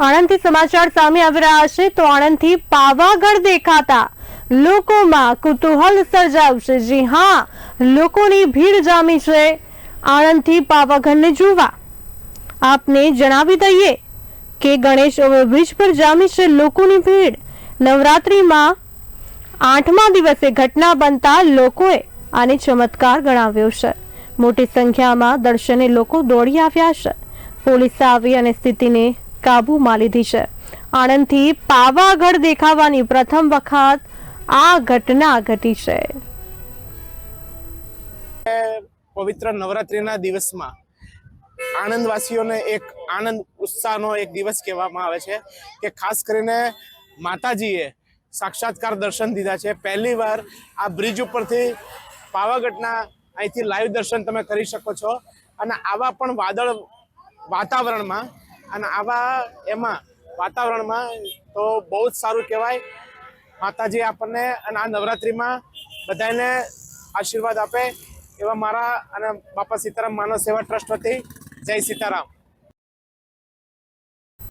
આણંદથી સમાચાર સામે આવી રહ્યા છે તો આણંદથી પાવાગઢ દેખાતા લોકોમાં કુતૂહલ સર્જાયું છે જી હા, લોકોની ભીડ જામી છે. આણંદથી પાવાગઢને જોવા. આપને જણાવી દઈએ કે ગણેશ ઓવરબ્રિજ પર જામી છે લોકોની ભીડ. નવરાત્રિમાં આઠમા દિવસે ઘટના બનતા લોકોએ આને ચમત્કાર ગણાવ્યો છે. મોટી સંખ્યામાં દર્શને લોકો દોડી આવ્યા છે. પોલીસે આવી અને સ્થિતિને કાબૂમાં લીધી છે. આણંદથી પાવાગઢ દેખાવાની પ્રથમ વખત આ ઘટના ઘટી છે. પવિત્ર નવરાત્રિના દિવસમાં આણંદવાસીઓને એક આનંદ ઉત્સાહનો એક દિવસ કહેવામાં આવે છે કે ખાસ કરીને માતાજીએ સાક્ષાત્કાર દર્શન દીધા છે. પહેલી વાર આ બ્રિજ ઉપરથી પાવાગઢના અહીંથી લાઈવ દર્શન તમે કરી શકો છો. અને આવા પણ વાદળ વાતાવરણમાં અને આવા એમાં વાતાવરણમાં તો બહુ જ સારું કહેવાય. માતાજી આપણને અને આ નવરાત્રિમાં બધાને આશીર્વાદ આપે એવા મારા અને બાપા સીતારામ માનવ સેવા ટ્રસ્ટ વતી જય સીતારામ.